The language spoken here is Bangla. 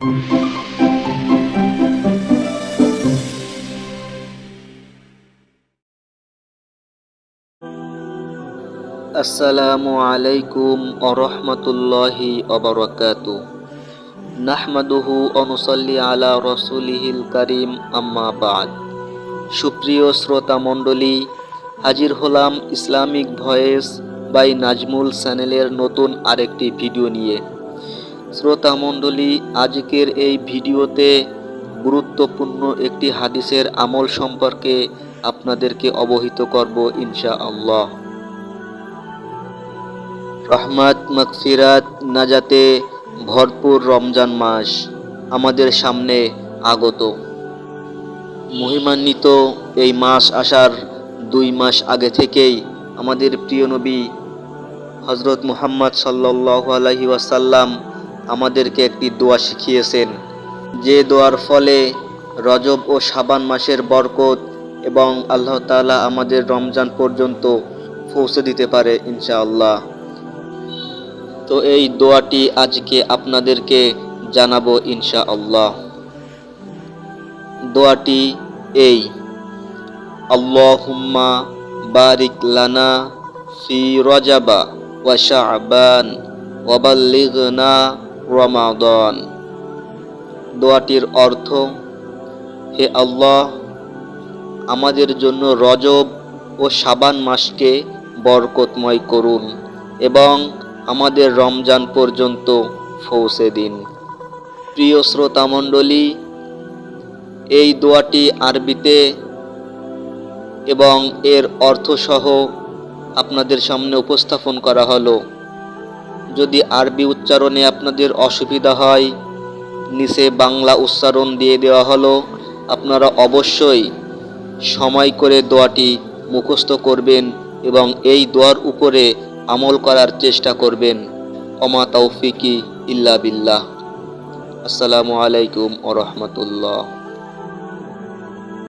আসসালামু আলাইকুম আরহামতুল্লাহি অবরকাতু নাহমাদুহু অনুসল্লি আলা রসুলিহিল করিম, আম্মা বাদ। সুপ্রিয় শ্রোতা মণ্ডলী, হাজির হলাম ইসলামিক ভয়েস বাই নাজমুল চ্যানেলের নতুন আরেকটি ভিডিও নিয়ে। শ্রোতা মণ্ডলী আজকের এই ভিডিওতে গুরুত্বপূর্ণ একটি হাদিসের আমল সম্পর্কে আপনাদেরকে অবহিত করব ইনশা আল্লাহ রহমত মকফিরাত নাজাতে ভরপুর রমজান মাস আমাদের সামনে আগত। মহিমান্বিত এই মাস আসার দুই মাস আগে থেকেই আমাদের প্রিয় নবী হজরত মুহাম্মদ সাল্লাহ আলহি ওয়াসাল্লাম আমাদেরকে একটি দোয়া শিখিয়েছেন। যে দোয়ার ফলে রজব ও সাবান মাসের বরকত এবং আল্লাহ তালা আমাদের রমজান পর্যন্ত পৌঁছে দিতে পারে ইনশাআল্লাহ। তো এই দোয়াটি আজকে আপনাদেরকে জানাব ইনশা আল্লাহ দোয়াটি এই, আল্লাহুম্মা বারিক লানা ফি রজাবা ওয়া শাবান ওয়া বাল্লিগনা রমাদান। দোয়াটির অর্থ, হে আল্লাহ, আমাদের জন্য রজব ও সাবান মাসকে বরকতময় করুন এবং আমাদের রমজান পর্যন্ত পৌঁছে দিন। প্রিয় শ্রোতা মণ্ডলী এই দোয়াটি আরবিতে এবং এর অর্থসহ আপনাদের সামনে উপস্থাপন করা হলো। যদি আরবি উচ্চারণে আপনাদের অসুবিধা হয়, নিচে বাংলা উচ্চারণ দিয়ে দেওয়া হলো, আপনারা অবশ্যই সময় করে দোয়াটি মুখস্থ করবেন এবং এই দোয়ার উপরে আমল করার চেষ্টা করবেন। অমা তৌফিকি ইল্লা বিল্লাহ। আসসালামু আলাইকুম ও রহমতুল্লাহ।